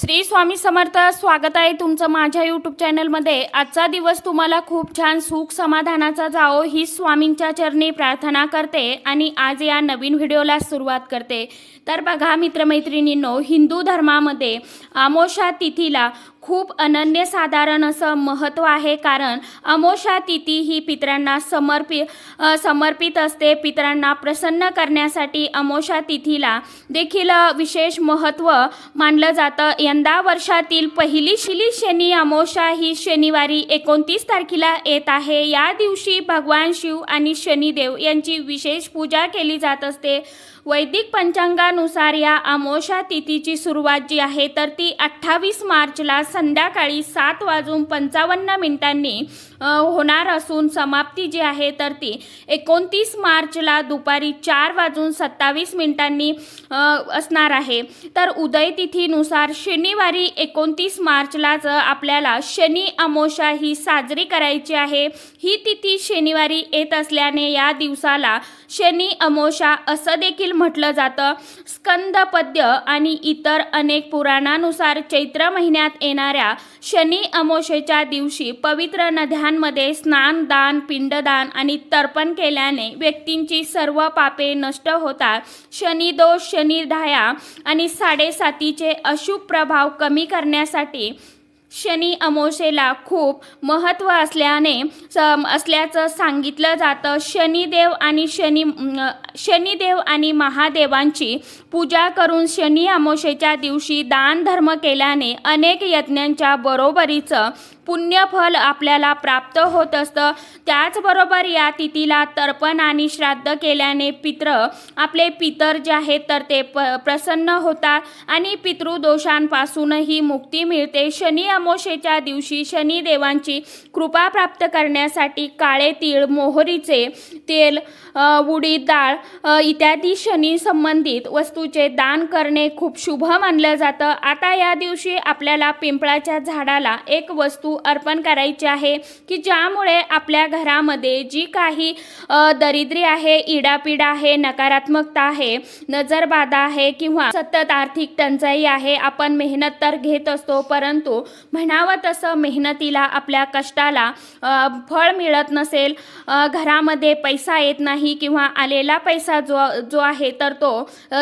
श्री स्वामी समर्थ स्वागत आहे तुमचं माझ्या यूट्यूब चॅनलमध्ये आजचा दिवस तुम्हाला खूप छान सुख समाधानाचा जाओ ही स्वामींच्या चरणी प्रार्थना करते आणि आज या नवीन व्हिडिओला सुरुवात करते. तर बघा मित्रमैत्रिणींनो हिंदू धर्मामध्ये आमोशा तिथीला खूप अनन्यसाधारण असं महत्त्व आहे कारण अमोशा तिथी ही पितरांना समर्पि समर्पित असते. पितरांना प्रसन्न करण्यासाठी अमोशा तिथीला देखील विशेष महत्त्व मानलं जातं. यंदा वर्षातील पहिली शिली शनी अमोशा ही शनिवारी एकोणतीस तारखेला येत आहे. या दिवशी भगवान शिव आणि शनिदेव यांची विशेष पूजा केली जात असते. वैदिक पंचांगानुसार या अमोशा तिथीची सुरुवात जी आहे तर ती अठ्ठावीस मार्चला संध्याकाळी सात वाजून पंचावन्न मिनिटांनी होणार असून समाप्ती जी आहे तर ती एकोणतीस मार्चला दुपारी चार वाजून सत्तावीस मिनिटांनी असणार आहे. तर उदय तिथीनुसार शनिवारी एकोणतीस मार्चलाच आपल्याला शनी अमोशा ही साजरी करायची आहे. ही तिथी शनिवारी येत असल्याने या दिवसाला शनी अमोशा असं देखील म्हटलं जातं. स्कंदपद्य आणि इतर अनेक पुराणानुसार चैत्र महिन्यात येणाऱ्या शनी अमोशेच्या दिवशी पवित्र नद्या स्नान स्नानदान पिंडदान आणि तर्पण केल्याने व्यक्तींची सर्व पापे नष्ट होतात. शनिदोष शनिधाया आणि साडेसातीचे अशुभ प्रभाव कमी करण्यासाठी शनी अमोशेला खूप महत्त्व असल्याने सम असल्याचं सांगितलं जातं. शनिदेव आणि शनी शनिदेव आणि महादेवांची पूजा करून शनी अमोशेच्या दिवशी दान धर्म केल्याने अनेक यज्ञांच्या बरोबरीचं पुण्यफल आपल्याला प्राप्त होत असतं. त्याचबरोबर या तिथीला तर्पण आणि श्राद्ध केल्याने पित्र आपले पितर जे आहेत तर ते प प्रसन्न होतात आणि पितृदोषांपासूनही मुक्ती मिळते. शनी अमावस्येच्या दिवशी शनिदेवांची कृपा प्राप्त करण्यासाठी काळे तीळ मोहरीचे तेल उडीद डाळ इत्यादी शनी संबंधित वस्तूचे दान करणे खूप शुभ मानलं जातं. आता या दिवशी आपल्याला पिंपळाच्या झाडाला एक वस्तू अर्पण करायची आहे की ज्यामुळे आपल्या घरामध्ये जी काही दरिद्री आहे इडापिडा आहे नकारात्मकता आहे नजरबाधा आहे किंवा सतत आर्थिक टंचाई आहे आपण मेहनत तर घेत असतो परंतु म्हणावं तसं मेहनतीला आपल्या कष्टाला फळ मिळत नसेल घरामध्ये पैसा येत नाही किंवा आलेला पैसा जो जो आहे तर तो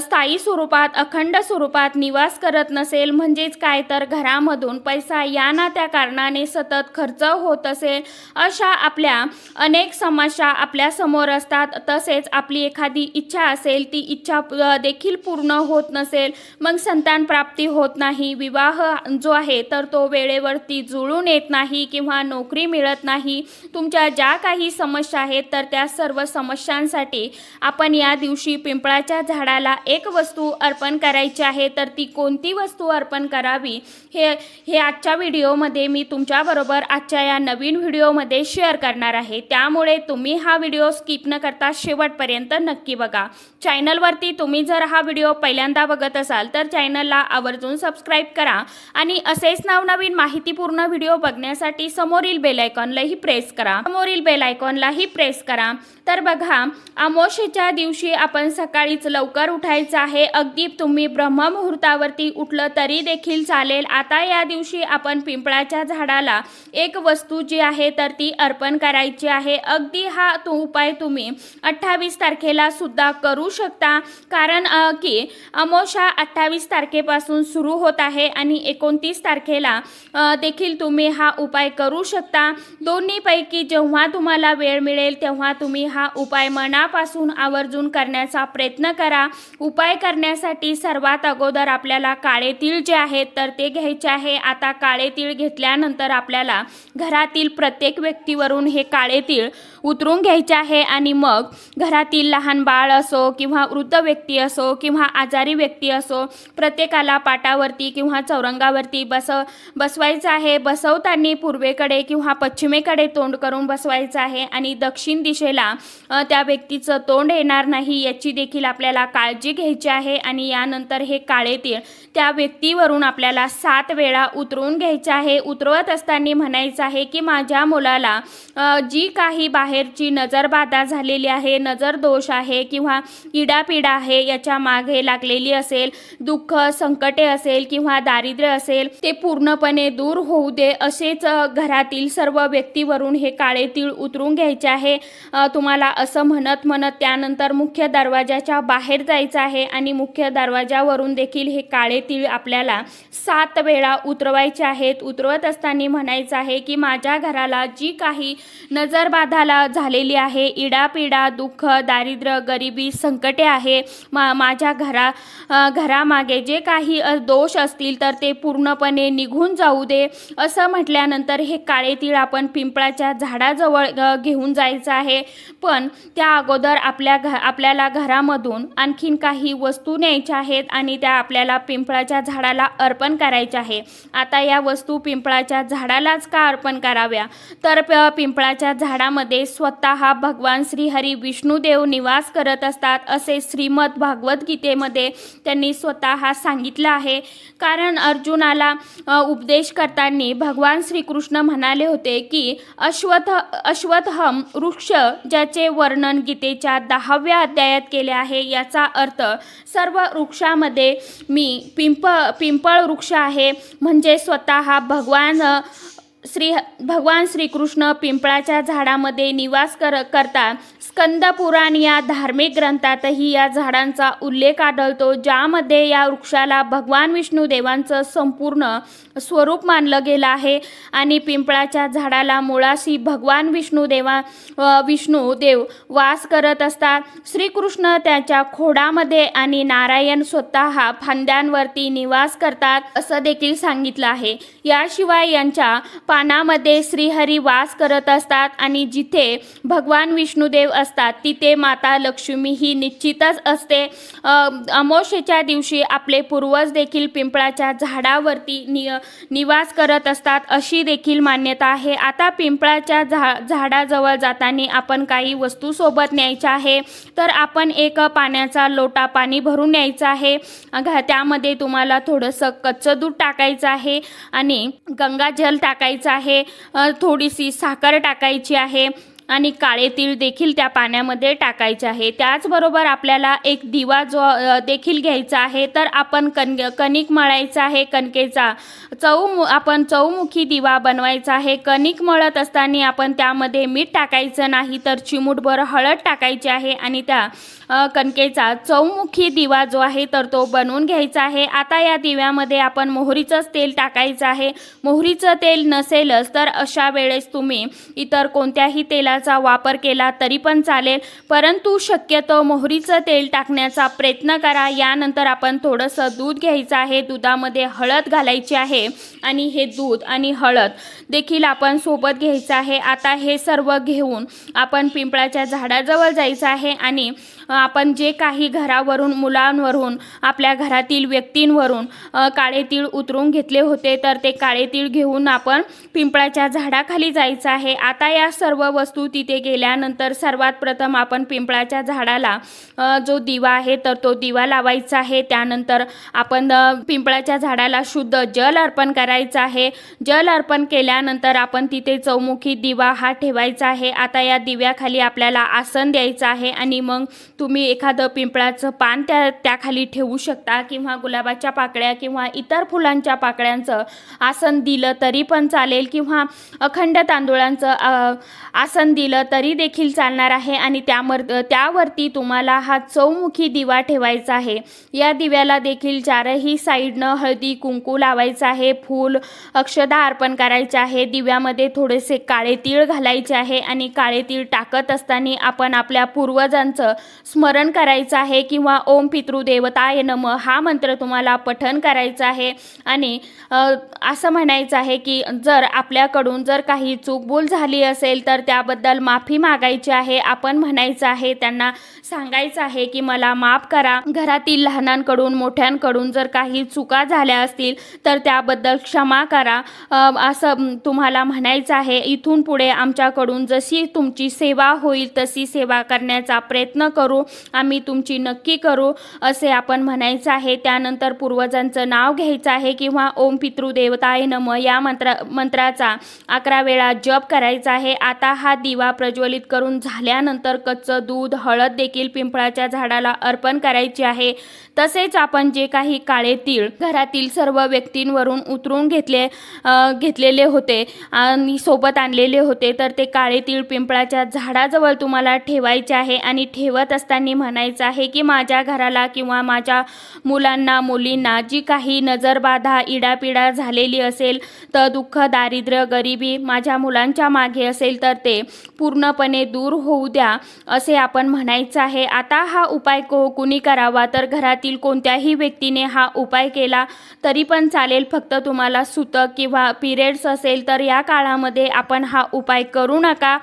स्थायी स्वरूपात अखंड स्वरूपात निवास करत नसेल. म्हणजेच काय? तर घरामधून पैसा या ना त्या कारणाने सतत खर्च होत असेल. अशा आपल्या अनेक समस्या आपल्यासमोर असतात. तसेच आपली एखादी इच्छा असेल ती इच्छा देखील पूर्ण होत नसेल. मग संतान प्राप्ती होत नाही. विवाह जो आहे तर तो वेळेवरती जुळून येत नाही किंवा नोकरी मिळत नाही. तुमच्या ज्या काही समस्या आहेत तर त्या सर्व समस्या समस्यांसाठी आपण या दिवशी पिंपळाच्या झाडाला एक वस्तू अर्पण करायची आहे तर ती कोणती वस्तू अर्पण करावी हे हे आजच्या व्हिडिओमध्ये मी तुमच्याबरोबर आजच्या या नवीन व्हिडिओमध्ये शेअर करणार आहे. त्यामुळे तुम्ही हा व्हिडिओ स्किप न करता शेवटपर्यंत नक्की बघा. चॅनलवरती तुम्ही जर हा व्हिडिओ पहिल्यांदा बघत असाल तर चॅनलला आवर्जून सबस्क्राईब करा आणि असेच नवनवीन माहितीपूर्ण व्हिडिओ बघण्यासाठी समोरील बेल आयकॉनलाही प्रेस करा. समोरील बेल आयकॉनलाही प्रेस करा. तर बघा अमोशेच्या दिवशी आपण सकाळीच लवकर उठायचं आहे. अगदी तुम्ही ब्रह्ममुहूर्तावरती उठलं तरी देखील चालेल. आता या दिवशी आपण पिंपळाच्या झाडाला एक वस्तू जी आहे तर ती अर्पण करायची आहे. अगदी हा तो उपाय तुम्ही अठ्ठावीस तारखेला सुद्धा करू शकता. कारण की अमोशा अठ्ठावीस तारखेपासून सुरू होत आहे आणि एकोणतीस तारखेला देखील तुम्ही हा उपाय करू शकता. दोन्हीपैकी जेव्हा तुम्हाला वेळ मिळेल तेव्हा तुम्ही हा उपाय मनापासून आवर्जून करण्याचा प्रयत्न करा. उपाय करण्यासाठी सर्वात अगोदर आपल्याला काळे तीळ जे आहेत तर ते घ्यायचे आहे. आता काळे तीळ घेतल्यानंतर आपल्याला घरातील प्रत्येक व्यक्तीवरून हे काळे तीळ उतरून घ्यायचे आहे आणि मग घरातील लहान बाळ असो किंवा वृद्ध व्यक्ती असो किंवा आजारी व्यक्ती असो प्रत्येकाला पाटावरती किंवा चौरंगावरती बस बसवायचं आहे. बसवताना पूर्वेकडे किंवा पश्चिमेकडे तोंड करून बसवायचं आहे आणि दक्षिण दिशेला त्या त्या व्यक्तीचं तोंड येणार नाही याची देखील आपल्याला काळजी घ्यायची आहे आणि यानंतर हे काळे तीळ त्या व्यक्तीवरून आपल्याला सात वेळा उतरवून घ्यायचं आहे. उतरवत असताना म्हणायचं आहे की माझ्या मुलाला जी काही बाहेरची नजरबाधा झालेली आहे नजर दोष आहे किंवा इडापिडा आहे याच्या मागे लागलेली असेल दुःख संकटे असेल किंवा दारिद्र्य असेल ते पूर्णपणे दूर होऊ दे. असेच घरातील सर्व व्यक्तीवरून हे काळे तीळ उतरून घ्यायचे आहे. तुम्हाला असं म्हणत म्हणत त्यानंतर मुख्य दरवाजाच्या बाहेर जायचं आहे आणि मुख्य दरवाजावरून देखील हे काळे ती आपल्याला सात वेळा उतरवायचे आहेत. उतरवत असताना म्हणायचं आहे की माझ्या घराला जी काही नजरबाधाला झालेली आहे इडापिडा दुःख दारिद्र्य गरिबी संकटे आहे मा माझ्या घरा घरामागे जे काही दोष असतील तर ते पूर्णपणे निघून जाऊ दे. असं म्हटल्यानंतर हे काळे तीळ आपण पिंपळाच्या झाडाजवळ घेऊन जायचं आहे. पण त्या अगोदर आपल्या घ आपल्याला घरामधून आणखीन काही वस्तू न्यायच्या आहेत आणि त्या आपल्याला पिंप पिंपळाच्या झाडाला अर्पण करायच्या आहे. आता या वस्तू पिंपळाच्या झाडालाच का अर्पण कराव्या? तर प- पिंपळाच्या झाडामध्ये स्वतः भगवान श्रीहरी विष्णुदेव निवास करत असतात असे श्रीमद भागवत गीतेमध्ये त्यांनी स्वतः सांगितलं आहे. कारण अर्जुनाला उपदेश करताना भगवान श्रीकृष्ण म्हणाले होते की अश्वथ अश्वत्थम वृक्ष ज्याचे वर्णन गीतेच्या दहाव्या अध्यायात केले आहे याचा अर्थ सर्व वृक्षामध्ये मी पिंप पिंपळ वृक्ष आहे. म्हणजे स्वतः भगवान श्री भगवान श्रीकृष्ण पिंपळाच्या झाडामध्ये निवास कर करतात स्कंद पुराण या धार्मिक ग्रंथातही या झाडांचा उल्लेख आढळतो ज्यामध्ये या वृक्षाला भगवान विष्णू देवांचं संपूर्ण स्वरूप मानलं गेलं आहे आणि पिंपळाच्या झाडाला मुळाशी भगवान विष्णू देवा विष्णू देव वास करत असतात. श्रीकृष्ण त्याच्या खोडामध्ये आणि नारायण स्वतः फांद्यांवरती निवास करतात असं देखील सांगितलं आहे. याशिवाय यांच्या पानामध्ये श्रीहरी वास करत असतात आणि जिथे भगवान विष्णुदेव असतात तिथे माता लक्ष्मी ही निश्चितच असते. अमोशेच्या दिवशी आपले पूर्वज देखील पिंपळाच्या झाडावरती नि निवास करत असतात अशी देखील मान्यता आहे. आता पिंपळाच्या झा झाडाजवळ जाताना आपण काही वस्तू सोबत न्यायच्या आहे. तर आपण एक पाण्याचा लोटा पाणी भरून न्यायचं आहे. त्यामध्ये तुम्हाला थोडंसं कच्चं दूध टाकायचं आहे आणि गंगाजल टाकायचं आहे. थोडीशी साखर टाकायची आहे. आणि काळे तीळ देखील त्या पाण्यामध्ये टाकायचे आहे. त्याचबरोबर आपल्याला एक दिवा जो देखील घ्यायचा आहे तर आपण कण कणिक मळायचा आहे. कणकेचा चौ आपण चौमुखी दिवा बनवायचा आहे. कणिक मळत असताना आपण त्यामध्ये मीठ टाकायचं नाही तर चिमूटभर हळद टाकायची आहे आणि त्या कणकेचा चौमुखी दिवा जो आहे तर तो बनवून घ्यायचा आहे. आता या दिव्यामध्ये आपण मोहरीचंच तेल टाकायचं आहे. मोहरीचं तेल नसेलच तर अशा वेळेस तुम्ही इतर कोणत्याही तेला तेलाचा वापर केला तरी पण चालेल. परंतु शक्यतो मोहरीचं तेल टाकण्याचा प्रयत्न करा. यानंतर आपण थोडंसं दूध घ्यायचं आहे. दुधामध्ये हळद घालायची आहे आणि हे दूध आणि हळद देखील आपण सोबत घ्यायचं आहे. आता हे सर्व घेऊन आपण पिंपळाच्या झाडाजवळ जायचं आहे आणि आपण जे काही घरावरून मुलांवरून आपल्या घरातील व्यक्तींवरून काळे तीळ उतरून घेतले होते तर ते काळे तीळ घेऊन आपण पिंपळाच्या झाडाखाली जायचं आहे. आता या सर्व वस्तू तिथे गेल्यानंतर सर्वात प्रथम आपण पिंपळाच्या झाडाला जो दिवा आहे तर तो दिवा लावायचा आहे. त्यानंतर आपण पिंपळाच्या झाडाला शुद्ध जल अर्पण करायचं आहे. जल अर्पण केल्यानंतर आपण तिथे चौमुखी दिवा हा ठेवायचा आहे. आता या दिव्याखाली आपल्याला आसन द्यायचं आहे आणि मग तुम्ही एखादं पिंपळाचं पान त्या त्याखाली ठेवू शकता किंवा गुलाबाच्या पाकळ्या किंवा इतर फुलांच्या पाकळ्यांचं आसन दिलं तरी पण चालेल किंवा अखंड तांदुळांचं आसन दिलं तरी देखील चालणार आहे आणि त्यामर त्यावरती तुम्हाला हा चौमुखी दिवा ठेवायचा आहे. या दिव्याला देखील चारही साईडनं हळदी कुंकू लावायचं आहे फूल अक्षदा अर्पण करायचे आहे. दिव्यामध्ये थोडेसे काळे तीळ घालायचे आहे आणि काळे तीळ टाकत असताना आपण आपल्या पूर्वजांचं स्मरण करायचं आहे किंवा ओम पितृदेवताय नम हा मंत्र तुम्हाला पठन करायचं आहे आणि असं म्हणायचं आहे की जर आपल्याकडून जर काही चूकभूल झाली असेल तर त्याबद्दल त्याबद्दल माफी मागायची आहे आपण म्हणायचं आहे त्यांना सांगायचं आहे की मला माफ करा. घरातील लहानांकडून मोठ्यांकडून जर काही चुका झाल्या असतील तर त्याबद्दल क्षमा करा. असं तुम्हाला म्हणायचं आहे. इथून पुढे आमच्याकडून जशी तुमची सेवा होईल तशी सेवा करण्याचा प्रयत्न करू. आम्ही तुमची नक्की करू असे आपण म्हणायचं आहे. त्यानंतर पूर्वजांचं नाव घ्यायचं आहे किंवा ओम पितृदेवताय नम या मंत्रा मंत्राचा अकरा वेळा जप करायचा आहे. आता हा दिवा प्रज्वलित करून झाल्यानंतर कच्चं दूध हळद देखील पिंपळाच्या झाडाला अर्पण करायची आहे. तसेच आपण जे काही काळे तीळ घरातील सर्व व्यक्तींवरून उतरून घेतले घेतलेले होते आणि सोबत आणलेले होते तर ते काळे तीळ पिंपळाच्या झाडाजवळ तुम्हाला ठेवायचे आहे आणि ठेवत असताना म्हणायचं आहे की माझ्या घराला किंवा माझ्या मुलांना मुलींना जी काही नजरबाधा इडापिडा झालेली असेल तर दुःख दारिद्र्य गरिबी माझ्या मुलांच्या मागे असेल तर ते पूर्णपणे दूर होऊ द्या असे आपण म्हणायचं आहे. आता हा उपाय को कुणी करावा? तर घरातील कोणत्याही व्यक्तीने हा उपाय केला तरी पण चालेल. फक्त तुम्हाला सुतक किंवा पिरियड्स असेल तर या काळामध्ये आपण हा उपाय करू नका.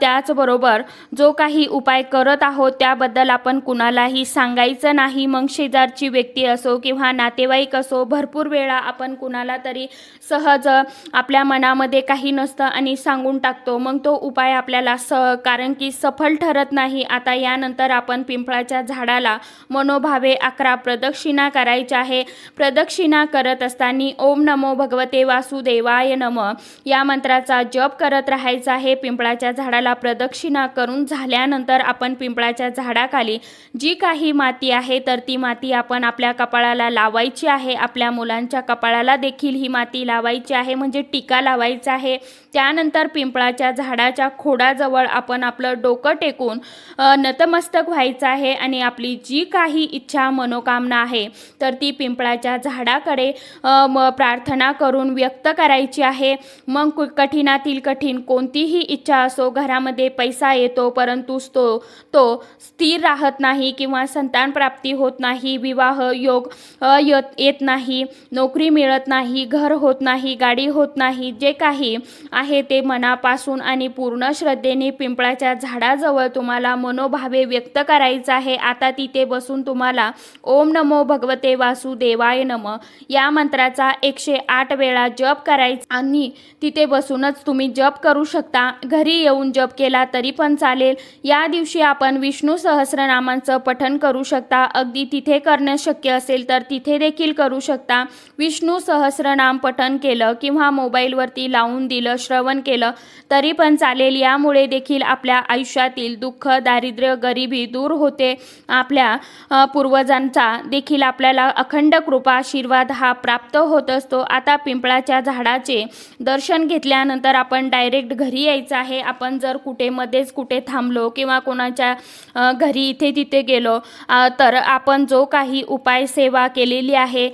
त्याचबरोबर जो काही उपाय करत आहोत त्याबद्दल आपण कुणालाही सांगायचं नाही. मग शेजारची व्यक्ती असो किंवा नातेवाईक असो भरपूर वेळा आपण कुणाला तरी सहज आपल्या मनामध्ये काही नसतं आणि सांगून टाकतो. मग तो उपाय आपल्याला स कारण की सफल ठरत नाही. आता यानंतर आपण पिंपळाच्या झाडाला मनोभावे अकरा प्रदक्षिणा करायच्या आहे. प्रदक्षिणा करत असताना ओम नमो भगवते वासुदेवाय नम. या मंत्राचा जप करत राहायचा आहे. पिंपळाच्या झाडाला प्रदक्षिणा करून झाल्यानंतर आपण पिंपळाच्या झाडाखाली जी काही माती आहे तर ती माती आपण आपल्या कपाळाला लावायची आहे. आपल्या मुलांच्या कपाळाला देखील ही माती लावायची आहे म्हणजे टीका लावायचा आहे. त्यानंतर पिंपळाच्या झाडाच्या खोडाजवळ आपण आपलं डोकं टेकून नतमस्तक व्हायचं आहे. आणि आपली जी काही इच्छा मनोकामना आहे. तर ती पिंपळाच्या झाडाकडे म प्रार्थना करून व्यक्त करायची आहे. मग कु- कठीणातील कठीण कोणतीही इच्छा असो घरामध्ये पैसा येतो परंतु तो तो स्थिर राहत नाही किंवा संतान प्राप्ती होत नाही विवाह योग येत नाही नोकरी मिळत नाही घर होत नाही गाडी होत नाही जे काही आहे ते मनापासून आणि पूर्ण श्रद्धेने पिंपळाच्या झाडाजवळ तुम्हाला मनोभावे व्यक्त करायचं आहे. आता तिथे बसून तुम्हाला ओम नमो भगवते वासुदेवाय नम. या मंत्राचा एकशे आठ वेळा जप करायचा आणि तिथे बसूनच तुम्ही जप करू शकता. घरी येऊन जप केला तरी पण चालेल. या दिवशी आपण विष्णू सहस्रनामांचं पठण करू शकता. अगदी तिथे करणं शक्य असेल तर तिथे देखील करू शकता. विष्णू सहस्रनाम पठण केलं किंवा मोबाईलवरती लावून दिलं श्रवण केलं तरी पण चालेल. यामुळे देखील आपल्या आयुष्यातील दुःख दारिद्र्य गरिबी दूर होते. आपल्या पूर्वजांना पूर्वजांचा देखील आपल्याला अखंड कृपा आशीर्वाद हा प्राप्त होत असतो. आता पिंपळाच्या झाडाचे दर्शन घेतल्यानंतर आपण डायरेक्ट घरी यायचं आहे. आपण जर कुठे मध्येच कुठे थांबलो किंवा कोणाच्या घरी इथे तिथे गेलो तर आपण जो काही उपाय सेवा केलेली आहे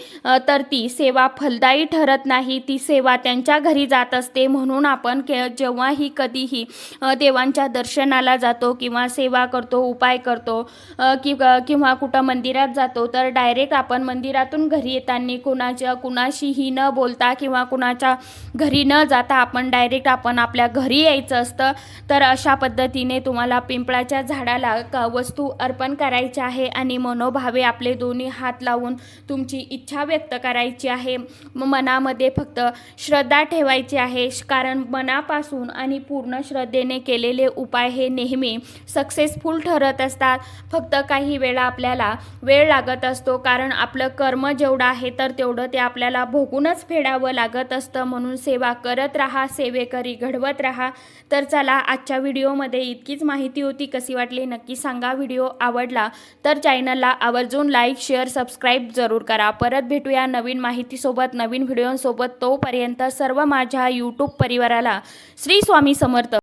तर ती सेवा फलदायी ठरत नाही. ती सेवा त्यांच्या घरी जात असते. म्हणून आपण के जेव्हाही कधीही देवांच्या दर्शनाला जातो किंवा सेवा करतो उपाय करतो अ, किंवा कुठं मंदिरात जातो तर डायरेक्ट आपण मंदिरातून घरी येताना कुणाच्या कुणाशीही न बोलता किंवा कुणाच्या घरी न जाता आपण डायरेक्ट आपण आपल्या घरी यायचं असतं. तर अशा पद्धतीने तुम्हाला पिंपळाच्या झाडाला क वस्तू अर्पण करायची आहे आणि मनोभावे आपले दोन्ही हात लावून तुमची इच्छा व्यक्त करायची आहे. मनामध्ये फक्त श्रद्धा ठेवायची आहे कारण मनापासून आणि पूर्ण श्रद्धेने केलेले उपाय हे नेहमी सक्सेसफुल ठरत असतात. फक्त काही वेळा आपल्याला वेळ वेळ लागत असतो कारण आपलं कर्म जेवढं आहे तर तेवढं ते आपल्याला भोगूनच फेडावं लागत असतं. म्हणून सेवा करत राहा सेवेकरी घडवत राहा. तर चला आजच्या व्हिडिओमध्ये इतकीच माहिती होती. कशी वाटली नक्की सांगा. व्हिडिओ आवडला तर चॅनलला आवर्जून लाईक शेअर सबस्क्राईब जरूर करा. परत भेटूया नवीन माहितीसोबत नवीन व्हिडिओसोबत. तोपर्यंत सर्व माझ्या यूट्यूब परिवाराला श्री स्वामी समर्थ.